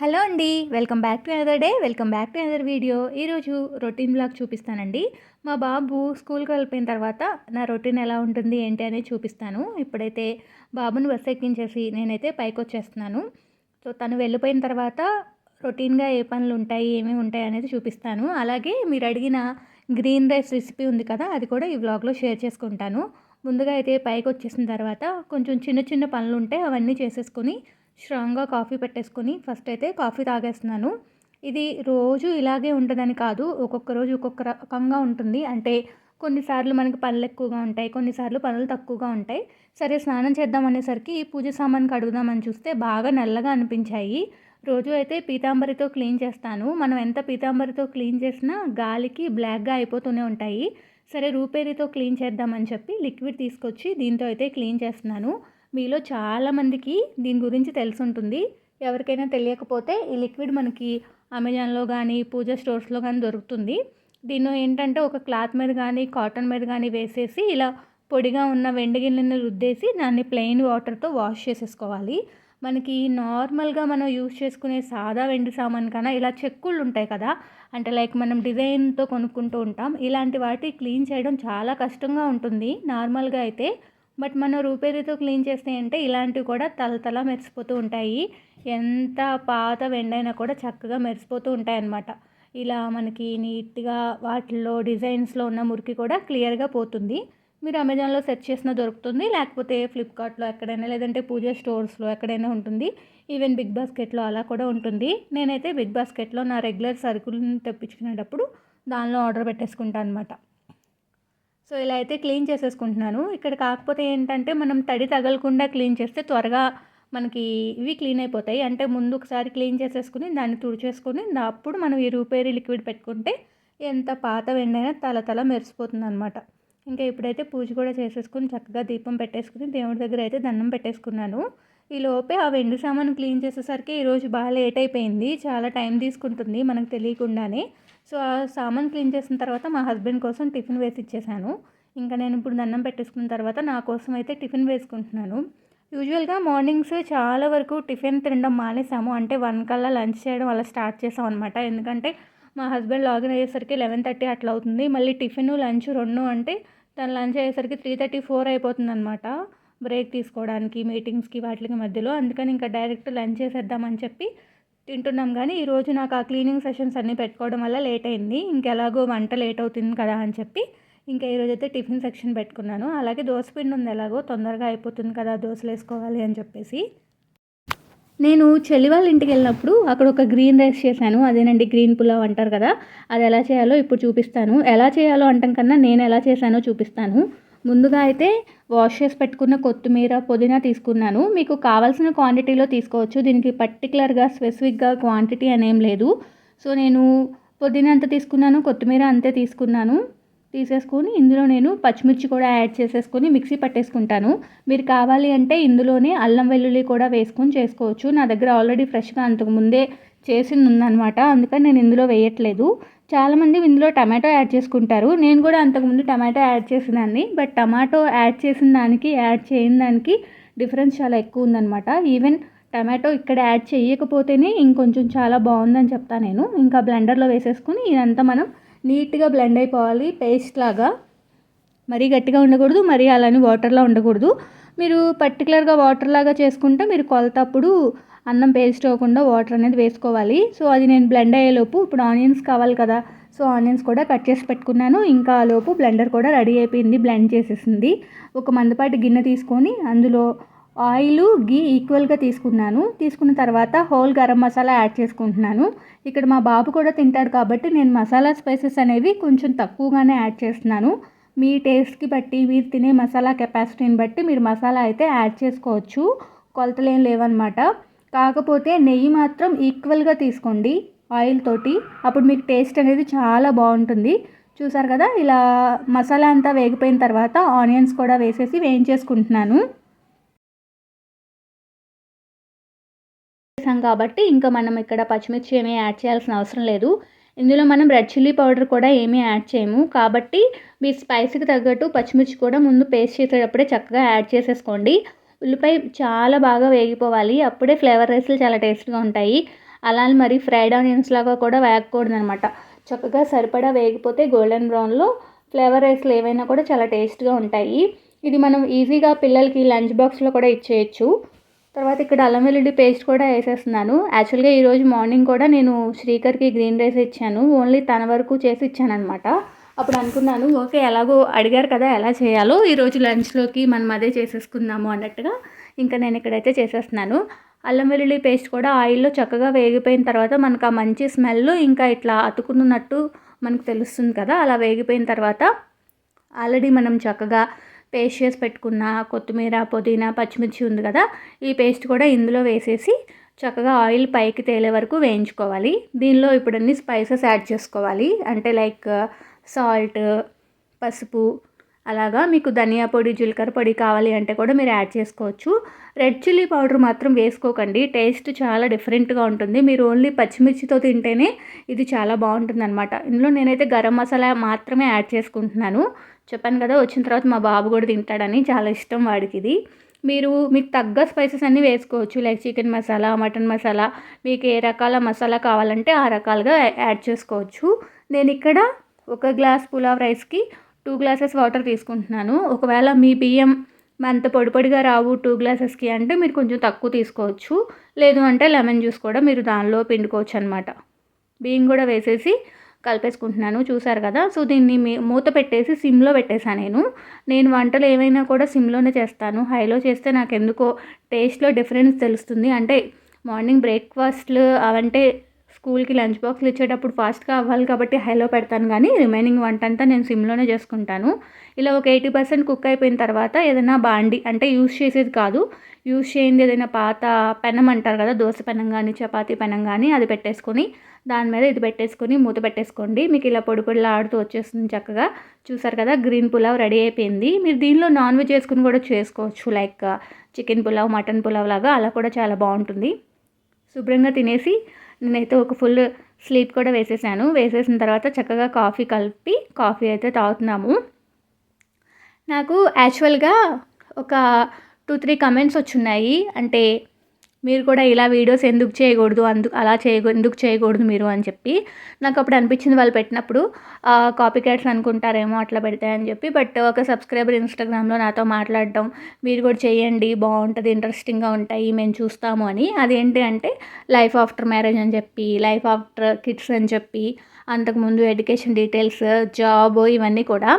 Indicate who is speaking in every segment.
Speaker 1: Hello అండి welcome back to other day welcome back to other video. ఈరోజు routine blog చూపిస్తానండి. మా బాబు స్కూల్కి వెళ్ళిపోయిన తర్వాత నా రొటీన్ ఎలా ఉంటుంది ఏంటి అనేది చూపిస్తాను. ఇప్పుడైతే బాబుని బస్ ఎక్కించేసి నేనైతే పైకి వచ్చేస్తున్నాను. సో తను వెళ్ళిపోయిన తర్వాత రొటీన్గా ఏ పనులు ఉంటాయి ఏమేమి ఉంటాయి అనేది చూపిస్తాను. అలాగే మీరు అడిగిన గ్రీన్ రైస్ రెసిపీ ఉంది కదా అది కూడా ఈ వ్లాగ్లో షేర్ చేసుకుంటాను. ముందుగా అయితే పైకి వచ్చేసిన తర్వాత కొంచెం చిన్న చిన్న పనులు ఉంటాయి అవన్నీ చేసేసుకొని స్ట్రాంగ్గా కాఫీ పెట్టేసుకొని ఫస్ట్ అయితే కాఫీ తాగేస్తున్నాను. ఇది రోజు ఇలాగే ఉంటుందని కాదు ఒక్కొక్క రోజు ఒక్కొక్క రకంగా ఉంటుంది. అంటే కొన్నిసార్లు మనకి పనులు ఎక్కువగా ఉంటాయి కొన్నిసార్లు పనులు తక్కువగా ఉంటాయి. సరే స్నానం చేద్దాం అనేసరికి పూజ సామాన్ కడుగుదామని చూస్తే బాగా నల్లగా అనిపించాయి. రోజు అయితే పీతాంబరితో క్లీన్ చేస్తాను. మనం ఎంత పీతాంబరితో క్లీన్ చేసినా గాలికి బ్లాక్గా అయిపోతూనే ఉంటాయి. సరే రూపేరితో క్లీన్ చేద్దామని చెప్పి లిక్విడ్ తీసుకొచ్చి దీంతో అయితే క్లీన్ చేస్తున్నాను. మీలో చాలామందికి దీని గురించి తెలిసి ఉంటుంది ఎవరికైనా తెలియకపోతే ఈ లిక్విడ్ మనకి అమెజాన్లో కానీ పూజ స్టోర్స్లో కానీ దొరుకుతుంది. దీన్ని ఏంటంటే ఒక క్లాత్ మీద కానీ కాటన్ మీద కానీ వేసేసి ఇలా పొడిగా ఉన్న వెండి గిన్నెని రుద్దేసి దాన్ని ప్లెయిన్ వాటర్తో వాష్ చేసేసుకోవాలి. మనకి నార్మల్గా మనం యూజ్ చేసుకునే సాదా వెండి సామాన్ కన్నా ఇలా చెక్కుళ్ళు ఉంటాయి కదా అంటే లైక్ మనం డిజైన్తో కొనుక్కుంటూ ఉంటాం. ఇలాంటి వాటి క్లీన్ చేయడం చాలా కష్టంగా ఉంటుంది. నార్మల్గా అయితే బట్ మనం రూపేరితో క్లీన్ చేస్తే అంటే ఇలాంటివి కూడా తలతల మెరిసిపోతూ ఉంటాయి. ఎంత పాత వెండైనా కూడా చక్కగా మెరిసిపోతూ ఉంటాయి అన్నమాట ఇలా మనకి నీట్గా వాటిల్లో డిజైన్స్లో ఉన్న మురికి కూడా క్లియర్గా పోతుంది. మీరు అమెజాన్లో సెర్చ్ చేసినా దొరుకుతుంది. లేకపోతే ఫ్లిప్కార్ట్లో ఎక్కడైనా లేదంటే పూజ స్టోర్స్లో ఎక్కడైనా ఉంటుంది. ఈవెన్ బిగ్ బాస్కెట్లో అలా కూడా ఉంటుంది. నేనైతే బిగ్ బాస్కెట్లో నా రెగ్యులర్ సరుకులను తెప్పించుకునేటప్పుడు దానిలో ఆర్డర్ పెట్టేసుకుంటాను అనమాట సో ఇలా అయితే క్లీన్ చేసేసుకుంటున్నాను. ఇక్కడ కాకపోతే ఏంటంటే మనం తడి తగలకుండా క్లీన్ చేస్తే త్వరగా మనకి ఇవి క్లీన్ అయిపోతాయి. అంటే ముందు ఒకసారి క్లీన్ చేసేసుకుని దాన్ని తుడిచేసుకొని అప్పుడు మనం ఈ రూపేరీ లిక్విడ్ పెట్టుకుంటే ఎంత పాత వెండైనా తల తల మెరిసిపోతుంది అనమాట ఇంకా ఇప్పుడైతే పూజ కూడా చేసేసుకుని చక్కగా దీపం పెట్టేసుకుని దేవుడి దగ్గర అయితే దండం పెట్టేసుకున్నాను. ఈ లోపే ఆ వెండి సామాను క్లీన్ చేసేసరికి ఈరోజు బాగా లేట్ అయిపోయింది. చాలా టైం తీసుకుంటుంది మనకు తెలియకుండానే. సో ఆ సామాన్ క్లీన్ చేసిన తర్వాత మా హస్బెండ్ కోసం టిఫిన్ వేసి ఇచ్చేసాను ఇంకా నేను ఇప్పుడు దండం పెట్టేసుకున్న తర్వాత నా కోసం అయితే టిఫిన్ వేసుకుంటున్నాను. యూజువల్గా మార్నింగ్స్ చాలా వరకు టిఫిన్ తినడం మానేసాము. అంటే వన్ కల్లా లంచ్ చేయడం అలా స్టార్ట్ చేసాం అనమాట ఎందుకంటే మా హస్బెండ్ లాగిన్ అయ్యేసరికి లెవెన్ థర్టీ అట్లా అవుతుంది. మళ్ళీ టిఫిన్ లంచ్ రెండు అంటే తను లంచ్ అయ్యేసరికి త్రీ థర్టీ ఫోర్ అయిపోతుంది అనమాట బ్రేక్ తీసుకోవడానికి మీటింగ్స్కి వాటికి మధ్యలో. అందుకని ఇంకా డైరెక్ట్ లంచ్ చేసేద్దామని చెప్పి తింటున్నాం. కానీ ఈరోజు నాకు ఆ క్లీనింగ్ సెషన్స్ అన్నీ పెట్టుకోవడం వల్ల లేట్ అయింది. ఇంకెలాగో వంట లేట్ అవుతుంది కదా అని చెప్పి ఇంకా ఈరోజు అయితే టిఫిన్ సెక్షన్ పెట్టుకున్నాను. అలాగే పిండి ఉంది ఎలాగో తొందరగా అయిపోతుంది కదా దోశలు వేసుకోవాలి అని చెప్పేసి. నేను చెల్లి వాళ్ళ ఇంటికి వెళ్ళినప్పుడు అక్కడ ఒక గ్రీన్ రైస్ చేశాను. అదేనండి గ్రీన్ పులావ్ అంటారు కదా అది ఎలా చేయాలో ఇప్పుడు చూపిస్తాను. ఎలా చేయాలో అంటాం కన్నా నేను ఎలా చేశానో చూపిస్తాను. ముందుగా అయితే వాష్ చేసి పెట్టుకున్న కొత్తిమీర పుదీనా తీసుకున్నాను. మీకు కావాల్సిన క్వాంటిటీలో తీసుకోవచ్చు. దీనికి పర్టికులర్గా స్పెసిఫిక్గా క్వాంటిటీ అనేం లేదు. సో నేను పుదీనా అంత తీసుకున్నాను కొత్తిమీర అంతే తీసుకున్నాను. తీసేసుకొని ఇందులో నేను పచ్చిమిర్చి కూడా యాడ్ చేసేసుకొని మిక్సీ పట్టేసుకుంటాను. మీరు కావాలి అంటే ఇందులోనే అల్లం వెల్లుల్లి కూడా వేసుకొని చేసుకోవచ్చు. నా దగ్గర ఆల్రెడీ ఫ్రెష్గా అంతకు ముందే చేసింది ఉందన్నమాట. అందుకని నేను ఇందులో వేయట్లేదు. చాలామంది ఇందులో టమాటో యాడ్ చేసుకుంటారు. నేను కూడా అంతకుముందు టమాటో యాడ్ చేసినాన్ని బట్ టమాటో యాడ్ చేసిన దానికి యాడ్ చేయని దానికి డిఫరెన్స్ చాలా ఎక్కువ ఉందన్నమాట. ఈవెన్ టమాటో ఇక్కడ యాడ్ చేయకపోతేనే ఇంకొంచెం చాలా బాగుందని చెప్తాను నేను. ఇంకా బ్లెండర్లో వేసేసుకుని ఇదంతా మనం నీట్గా బ్లెండ్ అయిపోవాలి. పేస్ట్ లాగా. మరీ గట్టిగా ఉండకూడదు మరీ అలానే వాటర్లా ఉండకూడదు. మీరు పర్టికులర్గా వాటర్ లాగా చేసుకుంటే మీరు కొలతప్పుడు అన్నం పేస్ట్ అవ్వకుండా వాటర్ అనేది వేసుకోవాలి. సో అది నేను బ్లెండ్ అయ్యేలోపు ఇప్పుడు ఆనియన్స్ కావాలి కదా. సో ఆనియన్స్ కూడా కట్ చేసి పెట్టుకున్నాను. ఇంకా లోపు బ్లెండర్ కూడా రెడీ అయిపోయింది బ్లెండ్ చేసేసింది. ఒక మందపాటి గిన్నె తీసుకొని అందులో ఆయిల్ గీ ఈక్వల్గా తీసుకున్నాను. తీసుకున్న తర్వాత హోల్ గరం మసాలా యాడ్ చేసుకుంటున్నాను. ఇక్కడ మా బాబు కూడా తింటాడు కాబట్టి నేను మసాలా స్పైసెస్ అనేవి కొంచెం తక్కువగానే యాడ్ చేస్తున్నాను. మీ టేస్ట్కి బట్టి మీరు తినే మసాలా కెపాసిటీని బట్టి మీరు మసాలా అయితే యాడ్ చేసుకోవచ్చు. కొలతలు ఏం లేవన్నమాట. కాకపోతే నెయ్యి మాత్రం ఈక్వల్గా తీసుకోండి ఆయిల్ తోటి. అప్పుడు మీకు టేస్ట్ అనేది చాలా బాగుంటుంది. చూసారు కదా ఇలా మసాలా అంతా వేగిపోయిన తర్వాత ఆనియన్స్ కూడా వేసేసి వేయించేసుకుంటున్నాను. చేసాం కాబట్టి ఇంకా మనం ఇక్కడ పచ్చిమిర్చి ఏమీ యాడ్ చేయాల్సిన అవసరం లేదు. ఇందులో మనం రెడ్ చిల్లీ పౌడర్ కూడా ఏమీ యాడ్ చేయము. కాబట్టి మీ స్పైసీకి తగ్గట్టు పచ్చిమిర్చి కూడా ముందు పేస్ట్ చేసేటప్పుడే చక్కగా యాడ్ చేసేసుకోండి. ఉల్లిపాయ చాలా బాగా వేగిపోవాలి. అప్పుడే ఫ్లేవర్ రైస్లు చాలా టేస్ట్గా ఉంటాయి. అలా అని మరి ఫ్రైడ్ ఆనియన్స్ లాగా కూడా వేగకూడదు అనమాట చక్కగా సరిపడా వేగిపోతే గోల్డెన్ బ్రౌన్లో ఫ్లేవర్ రైస్లు ఏవైనా కూడా చాలా టేస్ట్గా ఉంటాయి. ఇది మనం ఈజీగా పిల్లలకి లంచ్ బాక్స్లో కూడా ఇచ్చేయచ్చు. తర్వాత ఇక్కడ అల్లం వెల్లుల్లి పేస్ట్ కూడా వేసేస్తున్నాను. యాక్చువల్గా ఈరోజు మార్నింగ్ కూడా నేను శ్రీకర్కి గ్రీన్ రైస్ ఇచ్చాను. ఓన్లీ తన వరకు చేసి ఇచ్చాను అనమాట అప్పుడు అనుకున్నాను ఓకే ఎలాగో అడిగారు కదా ఎలా చేయాలో? ఈరోజు లంచ్లోకి మనం అదే చేసేసుకుందాము అన్నట్టుగా ఇంకా నేను ఇక్కడైతే చేసేస్తున్నాను. అల్లం వెల్లుల్లి పేస్ట్ కూడా ఆయిల్లో చక్కగా వేగిపోయిన తర్వాత మనకు ఆ మంచి స్మెల్ ఇంకా ఇట్లా అతుకున్నట్టు మనకు తెలుస్తుంది కదా అలా వేగిపోయిన తర్వాత ఆల్రెడీ మనం చక్కగా పేస్ట్ చేసి పెట్టుకున్న కొత్తిమీర పుదీనా పచ్చిమిర్చి ఉంది కదా ఈ పేస్ట్ కూడా ఇందులో వేసేసి చక్కగా ఆయిల్ పైకి తేలే వరకు వేయించుకోవాలి. దీనిలో ఇప్పుడు అన్ని స్పైసెస్ యాడ్ చేసుకోవాలి. అంటే లైక్ సాల్ట్ పసుపు అలాగా మీకు ధనియా పొడి జీలకర్ర పొడి కావాలి అంటే కూడా మీరు యాడ్ చేసుకోవచ్చు. రెడ్ చిల్లీ పౌడర్ మాత్రం వేసుకోకండి. టేస్ట్ చాలా డిఫరెంట్గా ఉంటుంది. మీరు ఓన్లీ పచ్చిమిర్చితో తింటేనే ఇది చాలా బాగుంటుంది అనమాట ఇందులో నేనైతే గరం మసాలా మాత్రమే యాడ్ చేసుకుంటున్నాను. చెప్పాను కదా వచ్చిన తర్వాత మా బాబు కూడా తింటాడని చాలా ఇష్టం వాడికి ఇది మీరు మీకు తగ్గ స్పైసెస్ అన్నీ వేసుకోవచ్చు. Like chicken masala mutton masala మీకు ఏ రకాల మసాలా కావాలంటే ఆ రకాలుగా యాడ్ చేసుకోవచ్చు. నేను ఇక్కడ ఒక గ్లాస్ పులావ్ రైస్కి టూ గ్లాసెస్ వాటర్ తీసుకుంటున్నాను. ఒకవేళ మీ బియ్యం అంత పొడి పొడిగా రావు టూ గ్లాసెస్కి అంటే మీరు కొంచెం తక్కువ తీసుకోవచ్చు. లేదు అంటే లెమన్ జ్యూస్ కూడా మీరు దానిలో పిండుకోవచ్చు అనమాట బియ్యం కూడా వేసేసి కలిపేసుకుంటున్నాను. చూసారు కదా? సో దీన్ని మూత పెట్టేసి సిమ్లో పెట్టేశాను నేను. నేను వంటలు ఏమైనా కూడా సిమ్లోనే చేస్తాను. హైలో చేస్తే నాకు ఎందుకో టేస్ట్లో డిఫరెన్స్ తెలుస్తుంది. అంటే మార్నింగ్ బ్రేక్ఫాస్ట్లు అవంటే స్కూల్కి లంచ్ బాక్స్లు ఇచ్చేటప్పుడు ఫాస్ట్గా అవ్వాలి కాబట్టి హైలో పెడతాను కానీ రిమైనింగ్ వంట అంతా నేను సిమ్లోనే చేసుకుంటాను. ఇలా ఒక ఎయిటీ పర్సెంట్ కుక్ అయిపోయిన తర్వాత ఏదైనా బాండి అంటే యూస్ చేసేది కాదు. యూస్ చేయింది ఏదైనా పాత పెనం అంటారు కదా దోశ పెనం కానీ చపాతీ పెనం కానీ అది పెట్టేసుకొని దాని మీద ఇది పెట్టేసుకొని మూత పెట్టేసుకోండి. మీకు ఇలా పొడి పొడిలా ఆడుతూ వచ్చేస్తుంది చక్కగా. చూసారు కదా గ్రీన్ పులావ్ రెడీ అయిపోయింది. మీరు దీనిలో నాన్ వెజ్ వేసుకుని కూడా చేసుకోవచ్చు. Like chicken pulao mutton pulao లాగా అలా కూడా చాలా బాగుంటుంది. శుభ్రంగా తినేసి నేనైతే ఒక ఫుల్ స్లీప్ కూడా వేసేసాను. వేసేసిన తర్వాత చక్కగా కాఫీ కలిపి కాఫీ అయితే తాగుతున్నాము. నాకు యాక్చువల్గా ఒక టూ త్రీ కమెంట్స్ వచ్చున్నాయి. అంటే మీరు కూడా ఇలా వీడియోస్ ఎందుకు చేయకూడదు అందుకు అలా చేయ ఎందుకు చేయకూడదు మీరు అని చెప్పి నాకు అప్పుడు అనిపించింది వాళ్ళు పెట్టినప్పుడు కాపీ క్యాట్స్ అనుకుంటారేమో అట్లా పెడతాయని చెప్పి. బట్ ఒక సబ్స్క్రైబర్ ఇన్స్టాగ్రామ్లో నాతో మాట్లాడడం మీరు కూడా చేయండి బాగుంటుంది ఇంట్రెస్టింగ్గా ఉంటాయి మేము చూస్తాము అని. అదేంటి అంటే లైఫ్ ఆఫ్టర్ మ్యారేజ్ అని చెప్పి లైఫ్ ఆఫ్టర్ కిడ్స్ అని చెప్పి అంతకుముందు ఎడ్యుకేషన్ డీటెయిల్స్ జాబ్ ఇవన్నీ కూడా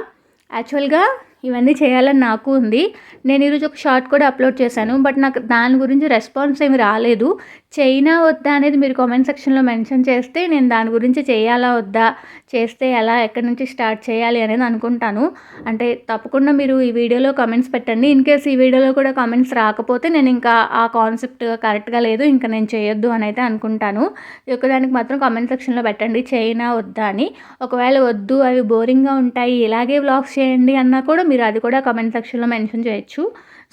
Speaker 1: యాక్చువల్గా ఇవన్నీ చేయాలని నాకు ఉంది. నేను ఈరోజు ఒక షార్ట్ కూడా అప్లోడ్ చేశాను. బట్ నాకు దాని గురించి రెస్పాన్స్ ఏమి రాలేదు. చైనా వద్దా అనేది మీరు కామెంట్ సెక్షన్లో మెన్షన్ చేస్తే నేను దాని గురించి చేయాలా వద్దా చేస్తే ఎలా ఎక్కడి నుంచి స్టార్ట్ చేయాలి అనేది అనుకుంటాను. అంటే తప్పకుండా మీరు ఈ వీడియోలో కామెంట్స్ పెట్టండి. ఇన్ కేస్ ఈ వీడియోలో కూడా కామెంట్స్ రాకపోతే నేను ఇంకా ఆ కాన్సెప్ట్ కరెక్ట్గా లేదు. ఇంకా నేను చేయొద్దు అని అయితే అనుకుంటాను. దానికి మాత్రం కామెంట్ సెక్షన్లో పెట్టండి. చైనా వద్దా అని. ఒకవేళ వద్దు అవి బోరింగ్గా ఉంటాయి ఇలాగే వ్లాగ్స్ చేయండి అన్నా కూడా మీరు అది కూడా కామెంట్ సెక్షన్లో మెన్షన్ చేయొచ్చు.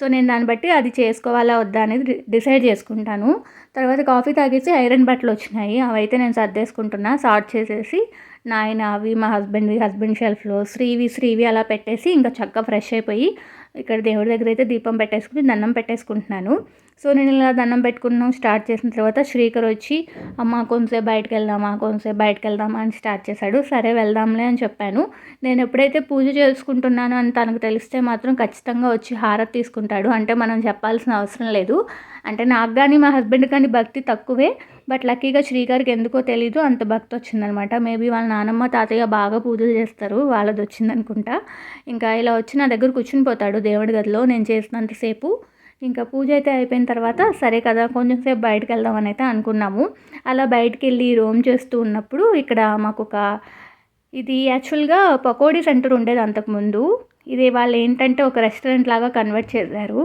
Speaker 1: సో నేను దాన్ని బట్టి అది చేసుకోవాలా వద్దా అనేది డిసైడ్ చేసుకుంటాను. తర్వాత కాఫీ తాగేసి ఐరన్ బట్టలు వచ్చినాయి. అవైతే నేను సర్దేసుకుంటున్నా. సార్ట్ చేసేసి నాయన అవి మా హస్బెండ్ హస్బెండ్ షెల్ఫ్లో శ్రీవి శ్రీవి అలా పెట్టేసి ఇంకా చక్కగా ఫ్రెష్ అయిపోయి ఇక్కడ దేవుడి దగ్గర అయితే దీపం పెట్టేసుకుని దండం పెట్టేసుకుంటున్నాను. సో నేను ఇలా దండం పెట్టుకున్నాం స్టార్ట్ చేసిన తర్వాత శ్రీకర్ వచ్చి అమ్మ కొంతసేపు బయటకు వెళ్దామా? కొంతసేపు బయటకు వెళ్దామా? అని స్టార్ట్ చేశాడు. సరే వెళ్దాంలే అని చెప్పాను. నేను ఎప్పుడైతే పూజ చేసుకుంటున్నాను అని తనకు తెలిస్తే మాత్రం ఖచ్చితంగా వచ్చి హారతి తీసుకుంటాడు. అంటే మనం చెప్పాల్సిన అవసరం లేదు. అంటే నాకు కానీ మా హస్బెండ్ కానీ భక్తి తక్కువే. బట్ లక్కీగా శ్రీగారికి ఎందుకో తెలీదు. అంత భక్తి వచ్చిందనమాట. మేబీ వాళ్ళ నానమ్మ తాతయ్య బాగా పూజలు చేస్తారు. వాళ్ళది వచ్చిందనుకుంటా. ఇంకా ఇలా వచ్చి నా దగ్గర కూర్చుని పోతాడు దేవుడి గదిలో. నేను చేసినంతసేపు ఇంకా పూజ అయితే అయిపోయిన తర్వాత సరే కదా కొంచెం సేపు బయటకు వెళ్దామని అయితే అనుకున్నాము. అలా బయటకు వెళ్ళి రోమ్ చేస్తూ ఉన్నప్పుడు ఇక్కడ మాకు ఒక ఇది యాక్చువల్గా పకోడీ సెంటర్ ఉండేది అంతకుముందు. ఇది వాళ్ళు ఏంటంటే ఒక రెస్టారెంట్ లాగా కన్వర్ట్ చేశారు.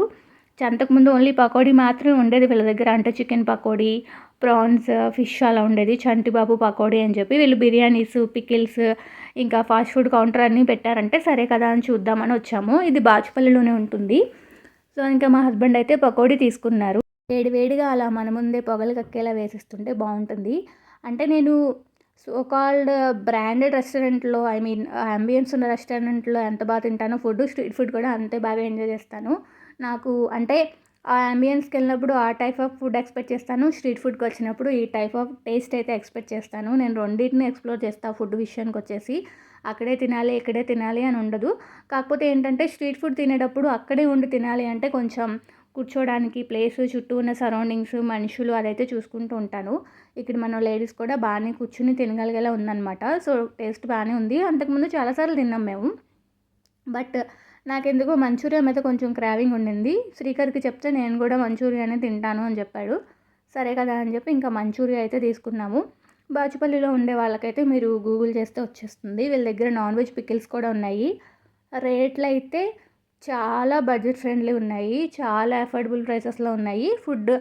Speaker 1: అంతకుముందు ఓన్లీ పకోడీ మాత్రమే ఉండేది వీళ్ళ దగ్గర. అంటే చికెన్ పకోడీ ప్రాన్స్ ఫిష్ అలా ఉండేది. చంటిబాబు పకోడీ అని చెప్పి వీళ్ళు బిర్యానీస్ పికిల్స్ ఇంకా ఫాస్ట్ ఫుడ్ కౌంటర్ అన్నీ పెట్టారంటే సరే కదా అని చూద్దామని వచ్చాము. ఇది బాచుపల్లిలోనే ఉంటుంది. సో ఇంకా మా హస్బెండ్ అయితే పకోడీ తీసుకున్నారు. వేడి వేడిగా అలా మన ముందే పొగలు కక్కేలా వేసిస్తుంటే బాగుంటుంది. అంటే నేను సో కాల్డ్ బ్రాండెడ్ రెస్టారెంట్లో ఐ మీన్ అంబియన్స్ ఉన్న రెస్టారెంట్లో ఎంత బాగా తింటానో ఫుడ్ స్ట్రీట్ ఫుడ్ కూడా అంతే బాగా ఎంజాయ్ చేస్తాను. నాకు అంటే ఆ అంబియన్స్కి వెళ్ళినప్పుడు ఆ టైప్ ఆఫ్ ఫుడ్ ఎక్స్పెక్ట్ చేస్తాను. స్ట్రీట్ ఫుడ్కి వచ్చినప్పుడు ఈ టైప్ ఆఫ్ టేస్ట్ అయితే ఎక్స్పెక్ట్ చేస్తాను. నేను రెండింటిని ఎక్స్ప్లోర్ చేస్తాను ఫుడ్ విషయానికి వచ్చేసి. అక్కడే తినాలి ఇక్కడే తినాలి అని ఉండదు. కాకపోతే ఏంటంటే స్ట్రీట్ ఫుడ్ తినేటప్పుడు అక్కడే ఉండి తినాలి అంటే కొంచెం కూర్చోడానికి ప్లేస్ చుట్టూ ఉన్న సరౌండింగ్స్ మనుషులు అదైతే చూసుకుంటూ ఉంటాను. ఇక్కడ మనం లేడీస్ కూడా బాగానే కూర్చుని తినగలిగేలా ఉందన్నమాట. సో టేస్ట్ బాగానే ఉంది. అంతకుముందు చాలాసార్లు తిన్నాం మేము. బట్ నాకెందుకో మంచూరియా మీద కొంచెం క్రావింగ్ ఉండింది. శ్రీకర్కి చెప్తే నేను కూడా మంచూరియానే తింటాను అని చెప్పాడు. సరే కదా అని చెప్పి ఇంకా మంచూరియా అయితే తీసుకున్నాము. బాచుపల్లిలో ఉండే వాళ్ళకైతే మీరు గూగుల్ చేస్తే వచ్చేస్తుంది. వీళ్ళ దగ్గర నాన్ వెజ్ పికిల్స్ కూడా ఉన్నాయి. రేట్లు అయితే చాలా బడ్జెట్ ఫ్రెండ్లీ ఉన్నాయి. చాలా అఫోర్డబుల్ ప్రైసెస్లో ఉన్నాయి. ఫుడ్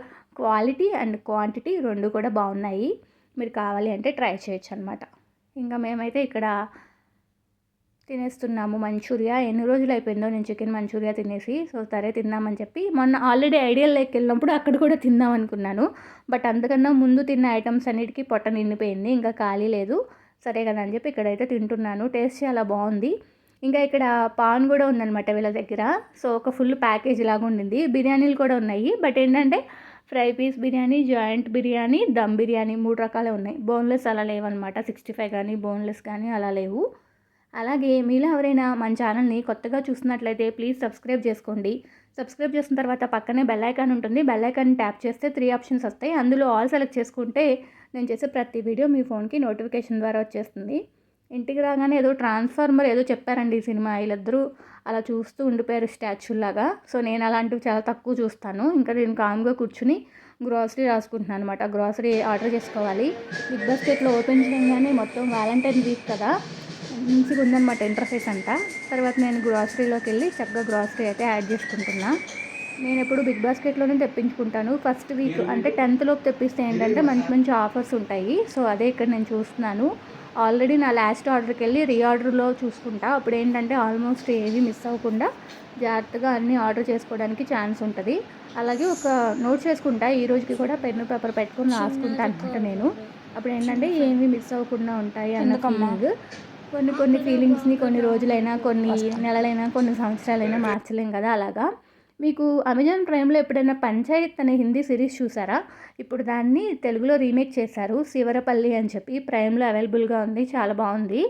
Speaker 1: క్వాలిటీ అండ్ క్వాంటిటీ రెండు కూడా బాగున్నాయి. మీరు కావాలి అంటే ట్రై చేయొచ్చు అనమాట ఇంకా మేమైతే ఇక్కడ తినేస్తున్నాము. మంచూరియా ఎన్ని రోజులు అయిపోయిందో నేను చికెన్ మంచూరియా తినేసి సో సరే తిన్నామని చెప్పి మొన్న ఆల్రెడీ ఐడియల్ లేక్ వెళ్ళినప్పుడు అక్కడ కూడా తిందాం అనుకున్నాను. బట్ అంతకన్నా ముందు తిన్న ఐటమ్స్ అన్నిటికీ పొట్ట నిండిపోయింది ఇంకా ఖాళీ లేదు. సరే కదా అని చెప్పి ఇక్కడైతే తింటున్నాను. టేస్ట్ చాలా బాగుంది. ఇంకా ఇక్కడ పాన్ కూడా ఉందన్నమాట వీళ్ళ దగ్గర. సో ఒక ఫుల్ ప్యాకేజ్ లాగా ఉండింది. బిర్యానీలు కూడా ఉన్నాయి. బట్ ఏంటంటే fry piece biryani joint biryani dum biryani మూడు రకాలే ఉన్నాయి. బోన్లెస్ అలా లేవన్నమాట. సిక్స్టీ ఫైవ్ కానీ బోన్లెస్ కానీ అలా లేవు. అలాగే మీలో ఎవరైనా మన ఛానల్ని కొత్తగా చూస్తున్నట్లయితే ప్లీజ్ సబ్స్క్రైబ్ చేసుకోండి. సబ్స్క్రైబ్ చేసిన తర్వాత పక్కనే బెల్ ఐకాన్ ఉంటుంది. బెల్ ఐకాన్ ట్యాప్ చేస్తే త్రీ ఆప్షన్స్ వస్తాయి. అందులో ఆల్ సెలెక్ట్ చేసుకుంటే నేను చేసే ప్రతి వీడియో మీ ఫోన్కి నోటిఫికేషన్ ద్వారా వచ్చేస్తుంది. ఇంటికి రాగానే ఏదో ట్రాన్స్ఫార్మర్ ఏదో చెప్పారండి ఈ సినిమా. వీళ్ళిద్దరూ అలా చూస్తూ ఉండిపోయారు స్టాచ్యూలాగా సో నేను అలాంటివి చాలా తక్కువ చూస్తాను. ఇంకా నేను కామ్గా కూర్చుని గ్రాసరీ రాసుకుంటున్నాను అనమాట గ్రాసరీ ఆర్డర్ చేసుకోవాలి. బిగ్ బాస్కెట్లో ఓపెన్ చేయగానే మొత్తం వ్యాలంటైన్ వీక్ కదా. మంచిగా ఉందన్నమాట ఇంటర్ఫేస్ అంతా. తర్వాత నేను గ్రాసరీలోకి వెళ్ళి చక్కగా గ్రాసరీ అయితే యాడ్ చేసుకుంటున్నా. నేను ఎప్పుడు బిగ్ బాస్కెట్లోనే తెప్పించుకుంటాను. ఫస్ట్ వీక్ అంటే టెన్త్ లోపు తెప్పిస్తే ఏంటంటే మంచి మంచి ఆఫర్స్ ఉంటాయి. సో అదే ఇక్కడ నేను చూస్తున్నాను. ఆల్రెడీ నా లాస్ట్ ఆర్డర్కి వెళ్ళి రీఆర్డర్లో చూసుకుంటా. అప్పుడు ఏంటంటే ఆల్మోస్ట్ ఏవి మిస్ అవ్వకుండా జాగ్రత్తగా అన్నీ ఆర్డర్ చేసుకోవడానికి ఛాన్స్ ఉంటుంది. అలాగే ఒక నోట్ చేసుకుంటా. ఈ రోజుకి కూడా పెన్ను పేపర్ పెట్టుకొని రాసుకుంటా అనమాట నేను. అప్పుడు ఏంటంటే ఏమి మిస్ అవ్వకుండా ఉంటాయి అన్న ఫీలింగ్ కొన్ని కొన్ని ఫీలింగ్స్ని కొన్ని రోజులైనా కొన్ని నెలలైనా కొన్ని సంవత్సరాలైనా మార్చలేం కదా అలాగా. మీకు అమెజాన్ ప్రైమ్లో ఎప్పుడైనా పంచాయత్ అనే హిందీ సిరీస్ చూసారా? ఇప్పుడు దాన్ని తెలుగులో రీమేక్ చేశారు శివరపల్లి అని చెప్పి. ప్రైమ్లో అవైలబుల్గా ఉంది చాలా బాగుంది.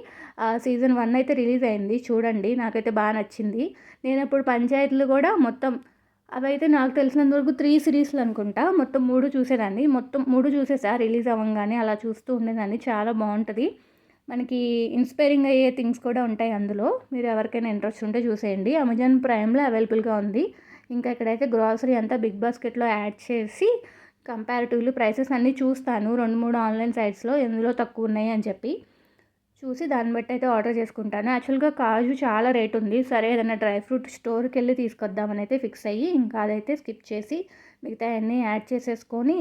Speaker 1: సీజన్ వన్ అయితే రిలీజ్ అయింది చూడండి నాకైతే బాగా నచ్చింది. నేను ఇప్పుడు పంచాయతీలు కూడా మొత్తం అవైతే నాకు తెలిసినంత వరకు త్రీ సిరీస్లు అనుకుంటా. మొత్తం మూడు చూసేదాన్ని. మొత్తం మూడు చూసేసా రిలీజ్ అవ్వగానే అలా చూస్తూ ఉండేదాన్ని. చాలా బాగుంటుంది. మనకి ఇన్స్పైరింగ్ అయ్యే థింగ్స్ కూడా ఉంటాయి అందులో. మీరు ఎవరికైనా ఇంట్రెస్ట్ ఉంటే చూసేయండి. అమెజాన్ ప్రైమ్లో అవైలబుల్గా ఉంది. ఇంకా ఇక్కడైతే గ్రాసరీ అంతా బిగ్ బాస్కెట్లో యాడ్ చేసి కంపారిటివ్లీ ప్రైసెస్ అన్నీ చూస్తాను. రెండు మూడు ఆన్లైన్ సైట్స్లో ఎందులో తక్కువ ఉన్నాయి అని చెప్పి చూసి దాన్ని బట్టి అయితే ఆర్డర్ చేసుకుంటాను. యాక్చువల్గా కాజు చాలా రేట్ ఉంది. సరే ఏదైనా డ్రై ఫ్రూట్ స్టోర్కి వెళ్ళి తీసుకొద్దామని అయితే ఫిక్స్ అయ్యి ఇంకా అదైతే స్కిప్ చేసి మిగతా అన్నీ యాడ్ చేసేసుకొని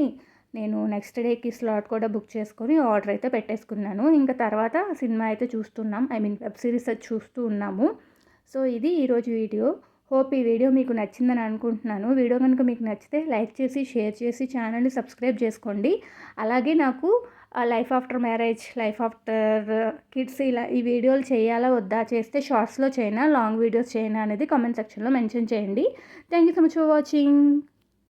Speaker 1: నేను నెక్స్ట్ డేకి స్లాట్ కూడా బుక్ చేసుకొని ఆర్డర్ అయితే పెట్టేసుకున్నాను. ఇంకా తర్వాత సినిమా అయితే చూస్తున్నాం. ఐ మీన్ వెబ్ సిరీస్ అది చూస్తూ ఉన్నాము. సో ఇది ఈరోజు వీడియో. హోప్ ఈ వీడియో మీకు నచ్చిందని అనుకుంటున్నాను. వీడియో కనుక మీకు నచ్చితే లైక్ చేసి షేర్ చేసి ఛానల్ని సబ్స్క్రైబ్ చేసుకోండి. అలాగే నాకు life after marriage life after kids ఇలా ఈ వీడియోలు చేయాలా వద్దా చేస్తే షార్ట్స్లో చేయనా లాంగ్ వీడియోస్ చేయనా అనేది కామెంట్ సెక్షన్లో మెన్షన్ చేయండి. Thank you so much for watching